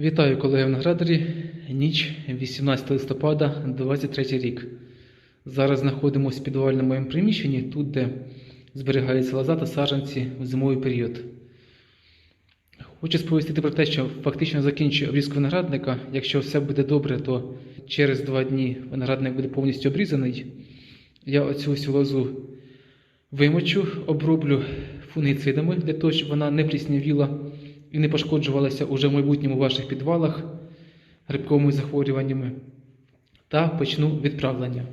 Вітаю колеги виноградарі. Ніч 18 листопада 23 рік. Зараз знаходимося в підвальному моєму приміщенні, тут, де зберігаються лоза та саджанці в зимовий період. Хочу сповістити про те, що фактично закінчую обрізку виноградника. Якщо все буде добре, то через два дні виноградник буде повністю обрізаний. Я оцю всю лозу вимочу, оброблю фунгіцидами для того, щоб вона не пліснявіла і не пошкоджувалася уже в майбутньому ваших підвалах грибковими захворюваннями та почну відправлення.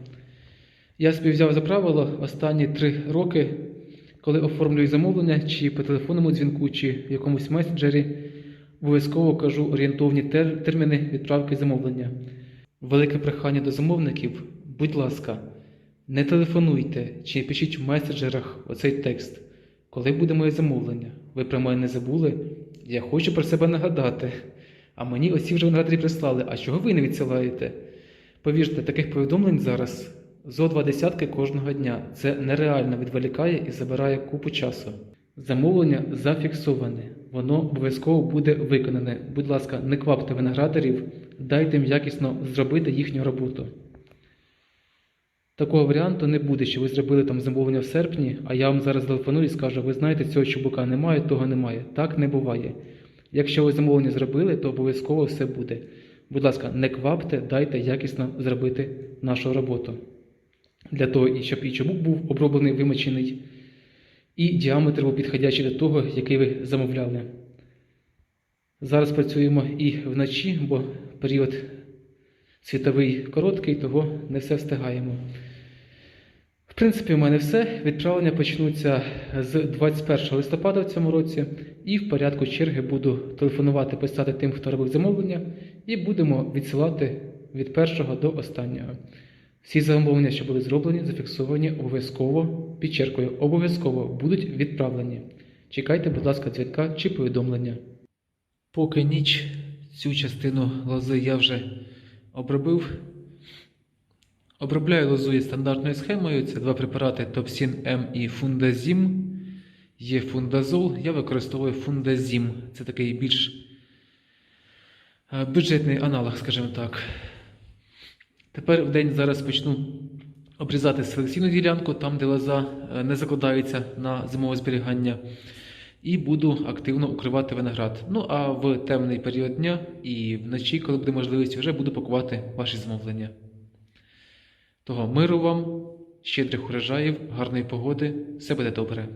Я собі взяв за правило останні три роки, коли оформлюю замовлення, чи по телефонному дзвінку, чи в якомусь месенджері, обов'язково кажу орієнтовні тер- терміни відправки замовлення. Велике прохання до замовників, будь ласка, не телефонуйте чи пишіть в месенджерах оцей текст. Коли буде моє замовлення? Ви про мене не забули? Я хочу про себе нагадати. А мені оці вже виноградарі прислали. А чого ви не відсилаєте? Повірте, таких повідомлень зараз зо два десятки кожного дня. Це нереально відволікає і забирає купу часу. Замовлення зафіксоване. Воно обов'язково буде виконане. Будь ласка, не квапте виноградарів, дайте їм якісно зробити їхню роботу. Такого варіанту не буде, що ви зробили там замовлення в серпні, а я вам зараз телефоную і скажу, ви знаєте, цього чубука немає, того немає. Так не буває. Якщо ви замовлення зробили, то обов'язково все буде. Будь ласка, не квапте, дайте якісно зробити нашу роботу. Для того, щоб і чубук був оброблений, вимочений, і діаметр був підходячий до того, який ви замовляли. Зараз працюємо і вночі, бо період світовий короткий, того не все встигаємо. В принципі, у мене все. Відправлення почнуться з 21 листопада в цьому році, і в порядку черги буду телефонувати, писати тим, хто робив замовлення, і будемо відсилати від першого до останнього. Всі замовлення, що були зроблені, зафіксовані обов'язково, підчеркую, обов'язково будуть відправлені. Чекайте, будь ласка, дзвінка чи повідомлення. Поки ніч цю частину лози я вже обробив. Обробляю лозу із стандартною схемою. Це два препарати Топсін М і Фундазім. Є фундазол. Я використовую фундазім. Це такий більш е, бюджетний аналог, скажімо так. Тепер в день зараз почну обрізати селекційну ділянку, там, де лоза е, не закладається на зимове зберігання. І буду активно укривати виноград. Ну а в темний період дня і вночі, коли буде можливість, вже буду пакувати ваші замовлення. Того миру вам, щедрих урожаїв, гарної погоди, все буде добре.